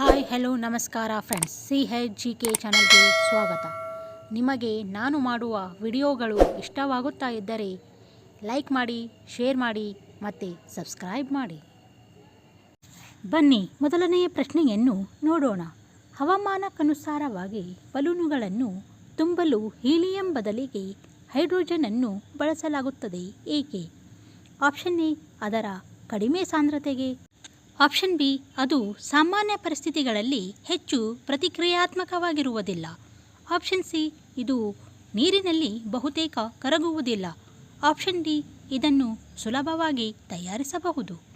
Hi hello ನಮಸ್ಕಾರ friends C H G K ಚಾನಲ್ಗೆ ಸ್ವಾಗತ. ನಿಮಗೆ ನಾನು ಮಾಡುವ ವಿಡಿಯೋಗಳು ಇಷ್ಟವಾಗುತ್ತಾ ಇದ್ದರೆ ಲೈಕ್ ಮಾಡಿ ಶೇರ್ ಮಾಡಿ ಮತ್ತು ಸಬ್ಸ್ಕ್ರೈಬ್ ಮಾಡಿ. ಬನ್ನಿ, ಮೊದಲನೆಯ ಪ್ರಶ್ನೆಯನ್ನು ನೋಡೋಣ. ಹವಾಮಾನಕ್ಕನುಸಾರವಾಗಿ ಬಲೂನುಗಳನ್ನು ತುಂಬಲು ಹೀಲಿಯಂ ಬದಲಿಗೆ ಹೈಡ್ರೋಜನನ್ನು ಬಳಸಲಾಗುತ್ತದೆ. ಏಕೆ? ಆಪ್ಷನ್ ಎ, ಅದರ ಕಡಿಮೆ ಸಾಂದ್ರತೆಗೆ. ಆಪ್ಷನ್ ಬಿ, ಅದು ಸಾಮಾನ್ಯ ಪರಿಸ್ಥಿತಿಗಳಲ್ಲಿ ಹೆಚ್ಚು ಪ್ರತಿಕ್ರಿಯಾತ್ಮಕವಾಗಿರುವುದಿಲ್ಲ. ಆಪ್ಷನ್ ಸಿ, ಇದು ನೀರಿನಲ್ಲಿ ಬಹುತೇಕ ಕರಗುವುದಿಲ್ಲ. ಆಪ್ಷನ್ ಡಿ, ಇದನ್ನು ಸುಲಭವಾಗಿ ತಯಾರಿಸಬಹುದು.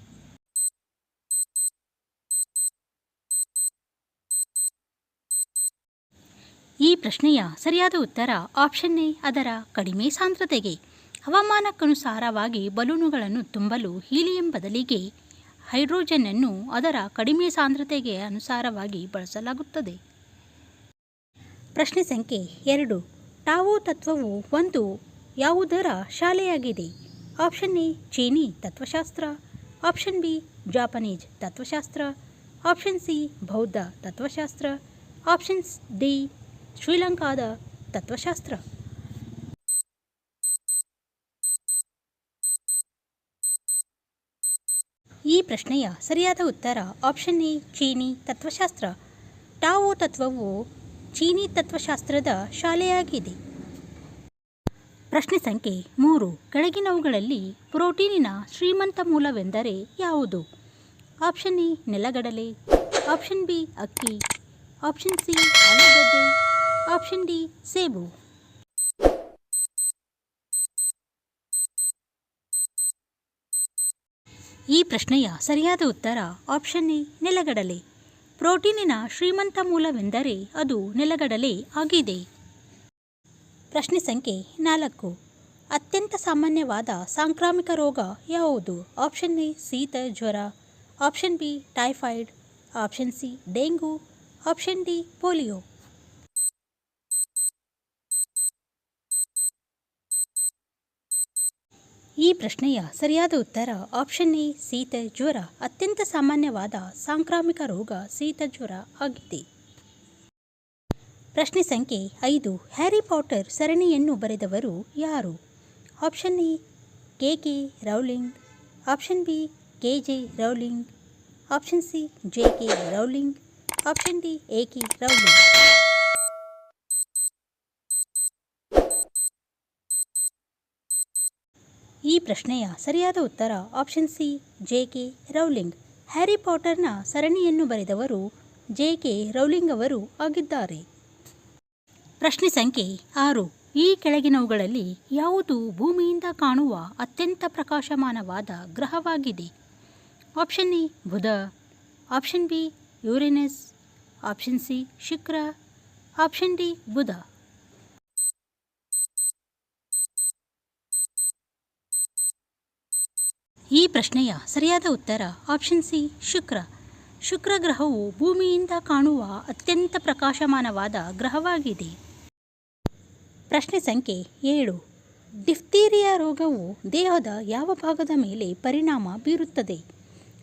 ಈ ಪ್ರಶ್ನೆಯ ಸರಿಯಾದ ಉತ್ತರ ಆಪ್ಷನ್ ಎ, ಅದರ ಕಡಿಮೆ ಸಾಂದ್ರತೆಗೆ, ಹವಾಮಾನಕ್ಕನುಸಾರವಾಗಿ ಬಲೂನುಗಳನ್ನು ತುಂಬಲು ಹೀಲಿಯಂ ಬದಲಿಗೆ ಹೈಡ್ರೋಜನ್ನನ್ನು ಅದರ ಕಡಿಮೆ ಸಾಂದ್ರತೆಗೆ ಅನುಸಾರವಾಗಿ ಬಳಸಲಾಗುತ್ತದೆ. ಪ್ರಶ್ನೆ ಸಂಖ್ಯೆ ಎರಡು. ಟಾವೋ ತತ್ವವು ಒಂದು, ಯಾವುದರ ಶಾಲೆಯಾಗಿದೆ? ಆಪ್ಷನ್ ಎ, ಚೀನಿ ತತ್ವಶಾಸ್ತ್ರ. ಆಪ್ಷನ್ ಬಿ, ಜಾಪನೀಸ್ ತತ್ವಶಾಸ್ತ್ರ. ಆಪ್ಷನ್ ಸಿ, ಬೌದ್ಧ ತತ್ವಶಾಸ್ತ್ರ. ಆಪ್ಷನ್ಸ್ ಡಿ, ಶ್ರೀಲಂಕಾದ ತತ್ವಶಾಸ್ತ್ರ. ಪ್ರಶ್ನೆಯ ಸರಿಯಾದ ಉತ್ತರ ಆಪ್ಷನ್ ಎ ಚೀನಿ ತತ್ವಶಾಸ್ತ್ರ. ಟಾವೋ ತತ್ವವು ಚೀನಿ ತತ್ವಶಾಸ್ತ್ರದ ಶಾಲೆಯಾಗಿದೆ. ಪ್ರಶ್ನೆ ಸಂಖ್ಯೆ ಮೂರು. ಕೆಳಗಿನವುಗಳಲ್ಲಿ ಪ್ರೋಟೀನಿನ ಶ್ರೀಮಂತ ಮೂಲವೆಂದರೆ ಯಾವುದು? ಆಪ್ಷನ್ ಎ ನೆಲಗಡಲೆ. ಆಪ್ಷನ್ ಬಿ ಅಕ್ಕಿ. ಆಪ್ಷನ್ ಸಿ ಆಲೂಗಡ್ಡೆ ಆಪ್ಷನ್ ಡಿ ಸೇಬು. ಈ ಪ್ರಶ್ನೆಯ ಸರಿಯಾದ ಉತ್ತರ ಆಪ್ಷನ್ ಎ, ನೆಲಗಡಲೆ. ಪ್ರೋಟೀನಿನ ಶ್ರೀಮಂತ ಮೂಲವೆಂದರೆ ಅದು ನೆಲಗಡಲೆ ಆಗಿದೆ. ಪ್ರಶ್ನೆ ಸಂಖ್ಯೆ ನಾಲ್ಕು. ಅತ್ಯಂತ ಸಾಮಾನ್ಯವಾದ ಸಾಂಕ್ರಾಮಿಕ ರೋಗ ಯಾವುದು? ಆಪ್ಷನ್ ಎ, ಶೀತ, ಜ್ವರ. Option B, typhoid. Option C, dengue. Option D, polio. ಈ ಪ್ರಶ್ನೆಯ ಸರಿಯಾದ ಉತ್ತರ ಆಪ್ಷನ್ ಎ ಶೀತ ಜ್ವರ ಅತ್ಯಂತ ಸಾಮಾನ್ಯವಾದ ಸಾಂಕ್ರಾಮಿಕ ರೋಗ ಶೀತ ಜ್ವರ ಆಗಿದೆ. ಪ್ರಶ್ನೆ ಸಂಖ್ಯೆ ಐದು, ಹ್ಯಾರಿ ಪಾಟರ್ ಸರಣಿಯನ್ನು ಬರೆದವರು ಯಾರು? Option A K K Rowling option B K J Rowling option C J K Rowling option D A K Rowling. ಈ ಪ್ರಶ್ನೆಯ ಸರಿಯಾದ ಉತ್ತರ option C J K Rowling Harry ಪಾಟರ್ನ ಸರಣಿಯನ್ನು ಬರೆದವರು ಜೆ ಕೆ ರೌಲಿಂಗ್ ಅವರು ಆಗಿದ್ದಾರೆ. ಪ್ರಶ್ನೆ ಸಂಖ್ಯೆ ಆರು. ಈ ಕೆಳಗಿನವುಗಳಲ್ಲಿ ಯಾವುದು ಭೂಮಿಯಿಂದ ಕಾಣುವ ಅತ್ಯಂತ ಪ್ರಕಾಶಮಾನವಾದ ಗ್ರಹವಾಗಿದೆ? Option A Budha. Option B Uranus option C Shukra. Option D ಬುಧ. ಈ ಪ್ರಶ್ನೆಯ ಸರಿಯಾದ ಉತ್ತರ ಆಪ್ಷನ್ ಸಿ ಶುಕ್ರ. ಶುಕ್ರ ಗ್ರಹವು ಭೂಮಿಯಿಂದ ಕಾಣುವ ಅತ್ಯಂತ ಪ್ರಕಾಶಮಾನವಾದ ಗ್ರಹವಾಗಿದೆ. ಪ್ರಶ್ನೆ ಸಂಖ್ಯೆ ಏಳು. ಡಿಫ್ತೀರಿಯಾ ರೋಗವು ದೇಹದ ಯಾವ ಭಾಗದ ಮೇಲೆ ಪರಿಣಾಮ ಬೀರುತ್ತದೆ?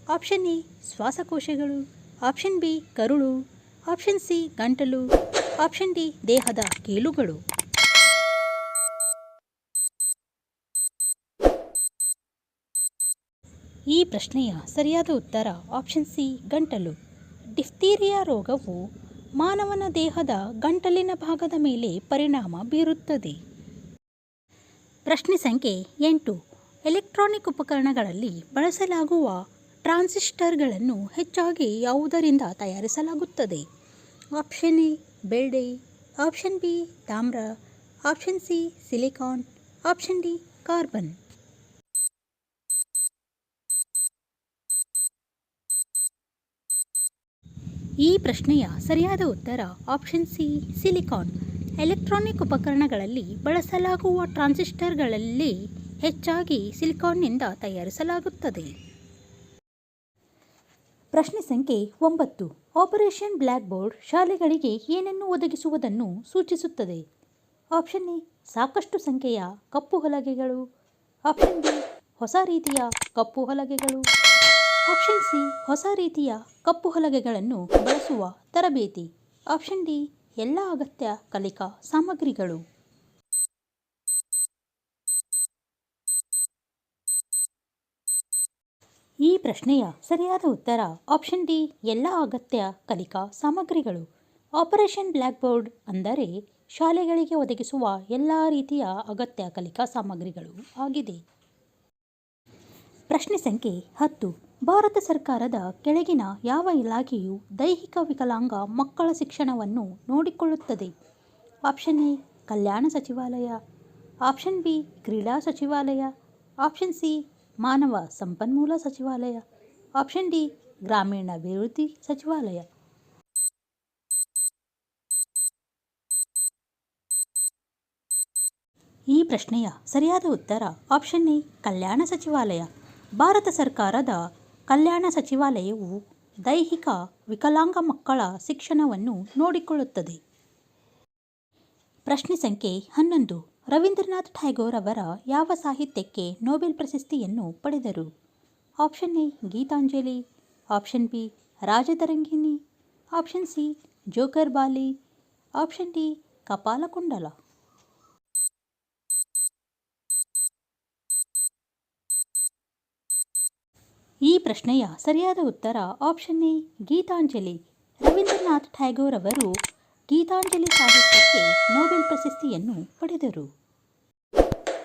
ಆಪ್ಷನ್ ಎ ಶ್ವಾಸಕೋಶಗಳು. ಆಪ್ಷನ್ ಬಿ ಕರುಳು. ಆಪ್ಷನ್ ಸಿ ಗಂಟಲು. ಆಪ್ಷನ್ ಡಿ ದೇಹದ ಕೀಲುಗಳು ಈ ಪ್ರಶ್ನೆಯ ಸರಿಯಾದ ಉತ್ತರ ಆಪ್ಷನ್ ಸಿ ಗಂಟಲು. ಡಿಫ್ತೀರಿಯಾ ರೋಗವು ಮಾನವನ ದೇಹದ ಗಂಟಲಿನ ಭಾಗದ ಮೇಲೆ ಪರಿಣಾಮ ಬೀರುತ್ತದೆ. ಪ್ರಶ್ನೆ ಸಂಖ್ಯೆ ಎಂಟು. ಎಲೆಕ್ಟ್ರಾನಿಕ್ ಉಪಕರಣಗಳಲ್ಲಿ ಬಳಸಲಾಗುವ ಟ್ರಾನ್ಸಿಸ್ಟರ್ಗಳನ್ನು ಹೆಚ್ಚಾಗಿ ಯಾವುದರಿಂದ ತಯಾರಿಸಲಾಗುತ್ತದೆ? ಆಪ್ಷನ್ ಎ ಬೆಳ್ಳಿ ಆಪ್ಷನ್ ಬಿ ತಾಮ್ರ. Option C silicon option D carbon ಈ ಪ್ರಶ್ನೆಯ ಸರಿಯಾದ ಉತ್ತರ ಆಪ್ಷನ್ ಸಿ ಸಿಲಿಕಾನ್ ಎಲೆಕ್ಟ್ರಾನಿಕ್ ಉಪಕರಣಗಳಲ್ಲಿ ಬಳಸಲಾಗುವ ಟ್ರಾನ್ಸಿಸ್ಟರ್ಗಳಲ್ಲಿ ಹೆಚ್ಚಾಗಿ ಸಿಲಿಕಾನ್ನಿಂದ ತಯಾರಿಸಲಾಗುತ್ತದೆ. ಪ್ರಶ್ನೆ ಸಂಖ್ಯೆ ಒಂಬತ್ತು. ಆಪರೇಷನ್ ಬ್ಲ್ಯಾಕ್ ಬೋರ್ಡ್ ಶಾಲೆಗಳಿಗೆ ಏನನ್ನು ಒದಗಿಸುವುದನ್ನು ಸೂಚಿಸುತ್ತದೆ? ಆಪ್ಷನ್ ಎ ಸಾಕಷ್ಟು ಸಂಖ್ಯೆಯ ಕಪ್ಪು ಹಲಗೆಗಳು. ಆಪ್ಷನ್ ಬಿ ಹೊಸ ರೀತಿಯ ಕಪ್ಪು ಹಲಗೆಗಳು. ಆಪ್ಷನ್ ಸಿ, ಹೊಸ ರೀತಿಯ ಕಪ್ಪು ಹಲಗೆಗಳನ್ನು ಬಳಸುವ ತರಬೇತಿ. ಆಪ್ಷನ್ ಡಿ, ಎಲ್ಲ ಅಗತ್ಯ ಕಲಿಕಾ ಸಾಮಗ್ರಿಗಳು. ಈ ಪ್ರಶ್ನೆಯ ಸರಿಯಾದ ಉತ್ತರ ಆಪ್ಷನ್ ಡಿ, ಎಲ್ಲ ಅಗತ್ಯ ಕಲಿಕಾ ಸಾಮಗ್ರಿಗಳು. ಆಪರೇಷನ್ ಬ್ಲ್ಯಾಕ್ ಬೋರ್ಡ್ ಅಂದರೆ ಶಾಲೆಗಳಿಗೆ ಒದಗಿಸುವ ಎಲ್ಲ ರೀತಿಯ ಅಗತ್ಯ ಕಲಿಕಾ ಸಾಮಗ್ರಿಗಳು ಆಗಿದೆ. ಪ್ರಶ್ನೆ ಸಂಖ್ಯೆ ಹತ್ತು. ಭಾರತ ಸರ್ಕಾರದ ಕೆಳಗಿನ ಯಾವ ಇಲಾಖೆಯು ದೈಹಿಕ ವಿಕಲಾಂಗ ಮಕ್ಕಳ ಶಿಕ್ಷಣವನ್ನು ನೋಡಿಕೊಳ್ಳುತ್ತದೆ? ಆಪ್ಷನ್ ಎ, ಕಲ್ಯಾಣ ಸಚಿವಾಲಯ. ಆಪ್ಷನ್ ಬಿ, ಕ್ರೀಡಾ ಸಚಿವಾಲಯ. ಆಪ್ಷನ್ ಸಿ, ಮಾನವ ಸಂಪನ್ಮೂಲ ಸಚಿವಾಲಯ. ಆಪ್ಷನ್ ಡಿ, ಗ್ರಾಮೀಣಾಭಿವೃದ್ಧಿ ಸಚಿವಾಲಯ. ಈ ಪ್ರಶ್ನೆಯ ಸರಿಯಾದ ಉತ್ತರ ಆಪ್ಷನ್ ಎ, ಕಲ್ಯಾಣ ಸಚಿವಾಲಯ. ಭಾರತ ಸರ್ಕಾರದ ಕಲ್ಯಾಣ ಸಚಿವಾಲಯವು ದೈಹಿಕ ವಿಕಲಾಂಗ ಮಕ್ಕಳ ಶಿಕ್ಷಣವನ್ನು ನೋಡಿಕೊಳ್ಳುತ್ತದೆ. ಪ್ರಶ್ನೆ ಸಂಖ್ಯೆ ಹನ್ನೊಂದು. ರವೀಂದ್ರನಾಥ್ ಟ್ಯಾಗೋರ್ ಅವರ ಯಾವ ಸಾಹಿತ್ಯಕ್ಕೆ ನೊಬೆಲ್ ಪ್ರಶಸ್ತಿಯನ್ನು ಪಡೆದರು? Option A, Gitanjali, option B, Rajatarangini, option C, Chokher Bali, option D, Kapalkundala. ಈ ಪ್ರಶ್ನೆಯ ಸರಿಯಾದ ಉತ್ತರ ಆಪ್ಷನ್ ಎ, ಗೀತಾಂಜಲಿ. ರವೀಂದ್ರನಾಥ್ ಟ್ಯಾಗೋರ್ ಅವರು ಗೀತಾಂಜಲಿ ಸಾಹಿತ್ಯಕ್ಕೆ ನೋಬೆಲ್ ಪ್ರಶಸ್ತಿಯನ್ನು ಪಡೆದರು.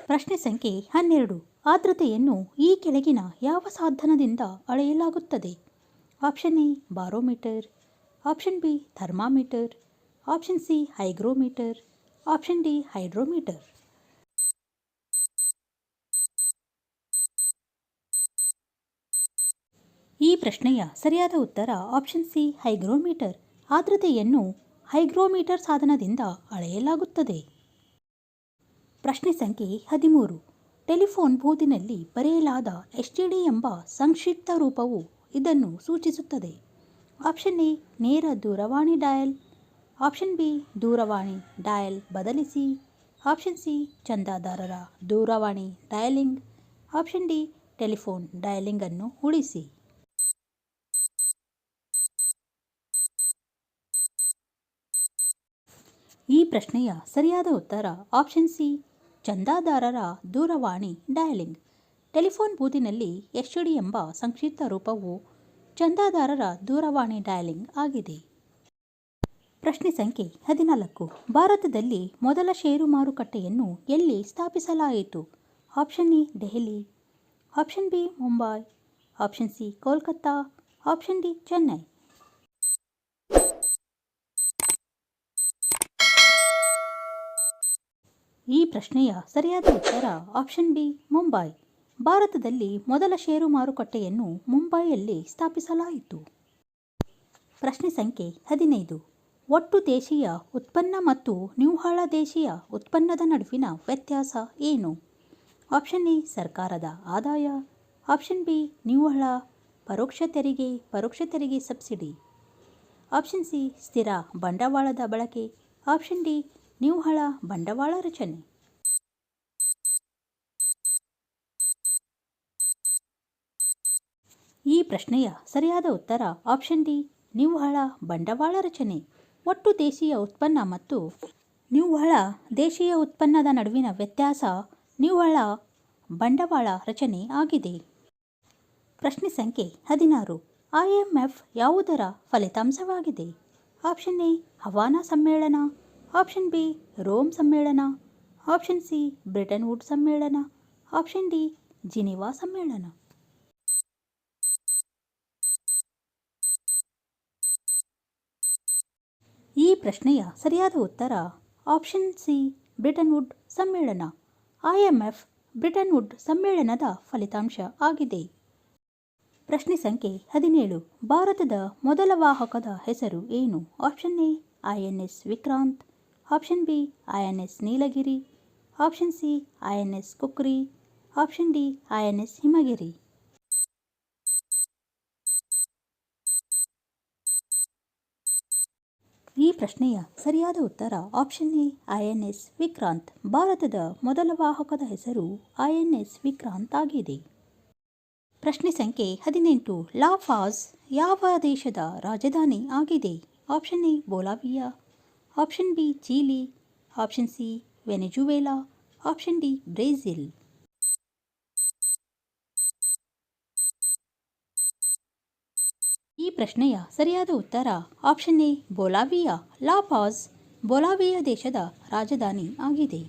ಪ್ರಶ್ನೆ ಸಂಖ್ಯೆ ಹನ್ನೆರಡು. ಆರ್ದ್ರತೆಯನ್ನು ಈ ಕೆಳಗಿನ ಯಾವ ಸಾಧನದಿಂದ ಅಳೆಯಲಾಗುತ್ತದೆ? Option A, barometer. Option B, thermometer. Option C, hygrometer. Option D, hydrometer ಈ ಪ್ರಶ್ನೆಯ ಸರಿಯಾದ ಉತ್ತರ ಆಪ್ಷನ್ ಸಿ ಹೈಗ್ರೋಮೀಟರ್ ಆರ್ದ್ರತೆಯನ್ನು ಹೈಗ್ರೋಮೀಟರ್ ಸಾಧನದಿಂದ ಅಳೆಯಲಾಗುತ್ತದೆ. ಪ್ರಶ್ನೆ ಸಂಖ್ಯೆ ಹದಿಮೂರು. ಟೆಲಿಫೋನ್ ಬೂದಿನಲ್ಲಿ ಬರೆಯಲಾದ ಎಸ್ ಟಿ ಡಿ ಎಂಬ ಸಂಕ್ಷಿಪ್ತ ರೂಪವು ಇದನ್ನು ಸೂಚಿಸುತ್ತದೆ. ಆಪ್ಷನ್ ಎ ನೇರ ದೂರವಾಣಿ ಡಯಲ್. ಆಪ್ಷನ್ ಬಿ ದೂರವಾಣಿ ಡಯಲ್ ಬದಲಿಸಿ. ಆಪ್ಷನ್ ಸಿ ಚಂದಾದಾರರ ದೂರವಾಣಿ dialing. Option D telephone dialing ಅನ್ನು ಉಳಿಸಿ. ಈ ಪ್ರಶ್ನೆಯ ಸರಿಯಾದ ಉತ್ತರ ಆಪ್ಷನ್ ಸಿ ಚಂದಾದಾರರ ದೂರವಾಣಿ ಡಯಲಿಂಗ್ ಟೆಲಿಫೋನ್ ಬೂದಿನಲ್ಲಿ ಎಚ್ ಡಿ ಎಂಬ ಸಂಕ್ಷಿಪ್ತ ರೂಪವು ಚಂದಾದಾರರ ದೂರವಾಣಿ ಡಯಲಿಂಗ್ ಆಗಿದೆ. ಪ್ರಶ್ನೆ ಸಂಖ್ಯೆ ಹದಿನಾಲ್ಕು. ಭಾರತದಲ್ಲಿ ಮೊದಲ ಷೇರು ಮಾರುಕಟ್ಟೆಯನ್ನು ಎಲ್ಲಿ ಸ್ಥಾಪಿಸಲಾಯಿತು? Option A, Delhi. Option B, Mumbai. Option C, Kolkata. Option D, Chennai. ಈ ಪ್ರಶ್ನೆಯ ಸರಿಯಾದ ಉತ್ತರ ಆಪ್ಷನ್ ಬಿ ಮುಂಬೈ. ಭಾರತದಲ್ಲಿ ಮೊದಲ ಷೇರು ಮಾರುಕಟ್ಟೆಯನ್ನು ಮುಂಬೈಯಲ್ಲಿ ಸ್ಥಾಪಿಸಲಾಯಿತು. ಪ್ರಶ್ನೆ ಸಂಖ್ಯೆ ಹದಿನೈದು. ಒಟ್ಟು ದೇಶೀಯ ಉತ್ಪನ್ನ ಮತ್ತು ನಿವ್ವಳ ದೇಶೀಯ ಉತ್ಪನ್ನದ ನಡುವಿನ ವ್ಯತ್ಯಾಸ ಏನು? ಆಪ್ಷನ್ ಎ ಸರ್ಕಾರದ ಆದಾಯ. ಆಪ್ಷನ್ ಬಿ ನಿವ್ವಳ, ಪರೋಕ್ಷ ತೆರಿಗೆ ಪರೋಕ್ಷ ತೆರಿಗೆ ಸಬ್ಸಿಡಿ. ಆಪ್ಷನ್ ಸಿ ಸ್ಥಿರ ಬಂಡವಾಳದ ಬಳಕೆ. ಆಪ್ಷನ್ ಡಿ ನಿವ್ವಳ ಬಂಡವಾಳ ರಚನೆ. ಈ ಪ್ರಶ್ನೆಯ ಸರಿಯಾದ ಉತ್ತರ ಆಪ್ಷನ್ ಡಿ ನಿವ್ವಳ ಬಂಡವಾಳ ರಚನೆ. ಒಟ್ಟು ದೇಶೀಯ ಉತ್ಪನ್ನ ಮತ್ತು ನಿವ್ವಳ ದೇಶೀಯ ಉತ್ಪನ್ನದ ನಡುವಿನ ವ್ಯತ್ಯಾಸ ನಿವ್ವಳ ಬಂಡವಾಳ ರಚನೆ ಆಗಿದೆ. ಪ್ರಶ್ನೆ ಸಂಖ್ಯೆ ಹದಿನಾರು ಐಎಂಎಫ್ ಯಾವುದರ ಫಲಿತಾಂಶವಾಗಿದೆ? ಆಪ್ಷನ್ ಎ ಹವಾನಾ ಸಮ್ಮೇಳನ. ಆಪ್ಷನ್ ಬಿ ರೋಮ್ ಸಮ್ಮೇಳನ ಆಪ್ಷನ್ ಸಿ ಬ್ರಿಟನ್ ವುಡ್ ಸಮ್ಮೇಳನ ಆಪ್ಷನ್ ಡಿ ಜಿನಿವಾ ಸಮ್ಮೇಳನ ಈ ಪ್ರಶ್ನೆಯ ಸರಿಯಾದ ಉತ್ತರ ಆಪ್ಷನ್ ಸಿ ಬ್ರಿಟನ್ ವುಡ್ ಸಮ್ಮೇಳನ ಐಎಂಎಫ್ ಬ್ರಿಟನ್ ವುಡ್ ಸಮ್ಮೇಳನದ ಫಲಿತಾಂಶ ಆಗಿದೆ. ಪ್ರಶ್ನೆ ಸಂಖ್ಯೆ ಹದಿನೇಳು. ಭಾರತದ ಮೊದಲ ವಾಹಕದ ಹೆಸರು ಏನು? Option A INS Vikrant option B INS Nilgiri option C INS Khukri option D INS Himgiri ಈ ಪ್ರಶ್ನೆಯ ಸರಿಯಾದ ಉತ್ತರ ಆಪ್ಷನ್ ಎ ಐಎನ್ಎಸ್ ವಿಕ್ರಾಂತ್. ಭಾರತದ ಮೊದಲ ವಾಹಕದ ಹೆಸರು ಐಎನ್ಎಸ್ ವಿಕ್ರಾಂತ್ ಆಗಿದೆ. ಪ್ರಶ್ನೆ ಸಂಖ್ಯೆ ಹದಿನೆಂಟು. ಲಾಫಾಸ್ ಯಾವ ದೇಶದ ರಾಜಧಾನಿ ಆಗಿದೆ? Option A Bolivia option B Chile option C Venezuela option D Brazil ಈ ಪ್ರಶ್ನೆಯ ಸರಿಯಾದ ಉತ್ತರ ಆಪ್ಷನ್ ಎ ಬೊಲಾವಿಯಾ ಲಾಪಾಸ್ ಬೊಲಾವಿಯಾ ದೇಶದ ರಾಜಧಾನಿ ಆಗಿದೆ.